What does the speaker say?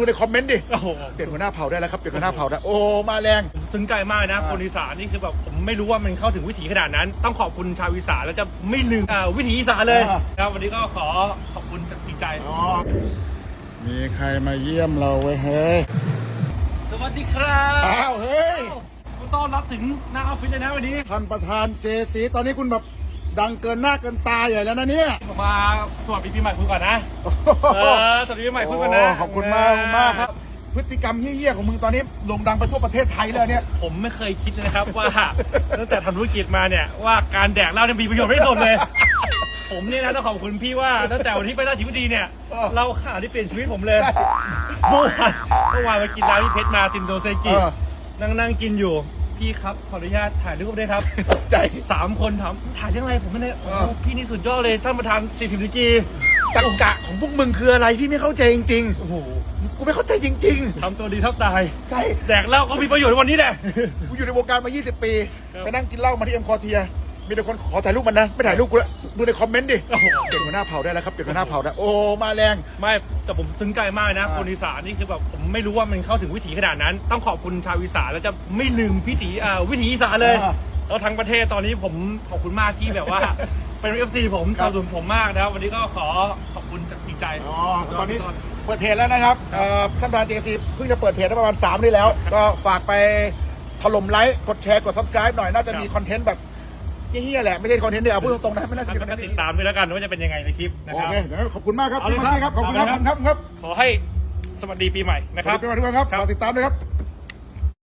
ดูในคอมเมนต์ดิ โอ้โหเปลี่ยนหัวหน้าเผ่าได้แล้วครับ เปลี่ยนหัวหน้าเผ่าได้ โอ้ มาแรงผมซึ้งใจมากนะอ่าคนอีสานนี่คือแบบผมไม่รู้ว่ามันเข้าถึงวิถีขนาดนั้น ต้องขอบคุณชาวอีสานแล้วจะไม่ลืมอ่าวิถีอีสานเลยครับวันนี้ก็ขอขอบคุณจากจริงใจอ๋อมีใครมาเยี่ยมเราเว้ยเฮ้ย สวัสดีครับอ้าวเฮ้ยคุณต้อนรับถึงหน้าออฟฟิศเลยนะวันนี้ ท่านประธานเจสีตอนนี้คุณแบบ ดังเกินหน้าเกินตาใหญ่แล้วนะเนี่ย ผมมาสวัสดีปีใหม่คุณก่อนนะเออสวัสดีปีใหม่คุณก่อนนะโขอบคุณมากขอบคุณมากครับ พฤติกรรมเหี้ยๆของมึงตอนนี้โด่งดังไปทั่วประเทศไทยเลยเนี่ยผมไม่เคยคิดเลยนะครับว่าตั้งแต่ทำธุรกิจมาเนี่ยว่าการแดกเหล้าเนี่ยมีประโยชน์ไม่สนเลย ผมเนี่ยนะต้องขอบคุณพี่ว่าตั้งแต่วันที่ไปราชบุรีเนี่ยเออเราข่าวที่เปลี่ยนชีวิตผมเลยเมื่อวานเมื่อวานไปกินร้านพี่เพชรมาซินโดเซกิเออนั่งนั่งกินอยู่ พี่ครับขออนุญาตถ่ายรูปด้วยครับใจ สามคนถามถ่ายยังไงผมไม่ได้โอ้เออพี่นี่สุดยอดเลยท่านประธาน40ดีกรีตะกะของพวกมึงคืออะไรพี่ไม่เข้าใจจริง โอ้โหๆ กูไม่เข้าใจจริงทำตัวดีเท่าตาย ๆใช่แดกเหล้าก็มีประโยชน์ในวันนี้แหละ กูอยู่ในวงการมา 20 ปี ครับ ไปนั่งกินเหล้ามาที่เอ็มคอเทีย มีแต่คนขอถ่ายรูปมันนะ ไม่ถ่ายรูปกูแล้วดูในคอมเมนต์ดิโอ้โห เปลี่ยนหัวหน้าเผ่าได้แล้วครับเปลี่ยนหัวหน้าเผ่าได้โอ้มาแรง ไม่แต่ผมซึ้งใจมากนะอ่า คนอีสานนี่คือแบบผมไม่รู้ว่ามันเข้าถึงวิถีขนาดนั้น ต้องขอบคุณชาวอีสานแล้วจะไม่ลืมพิถีอ่าวิถีอีสานเลยอ่า แล้วทั้งประเทศตอนนี้ผมขอบคุณมากที่แบบว่า เป็นเอฟซีผมครัสนับบสนุนผมมากนะครับวันนี้ก็ขอขอบคุณจากจริงใจ อ๋อตอนนี้เปิดเพจแล้วนะครับเอ่อท่านประธานเจซีเพิ่งจะเปิดเพจได้ประมาณ3นี่แล้ว ก็ฝากไปถล่มไลค์ กดแชร์ กด subscribe หน่อย น่าจะมีคอนเทนต์แบบ เฮี้ยๆแหละไม่ใช่คอนเทนต์เดียวเอาพูดตรงๆนะไม่น่าจะท่านมีคอนก็เทนต์ติดตามด้วยแล้วกันว่าจะเป็นยังไงในคลิปนะโอครับ เคเดี๋ยวขอบคุณมากครับเอาเลยขอบคุณมากครับขอบคุณครับครับครับขอให้สวัสดีปีใหม่นะคครัรับบเป็นวันทุกคนครับครับ ฝากติดตามด้วยครับ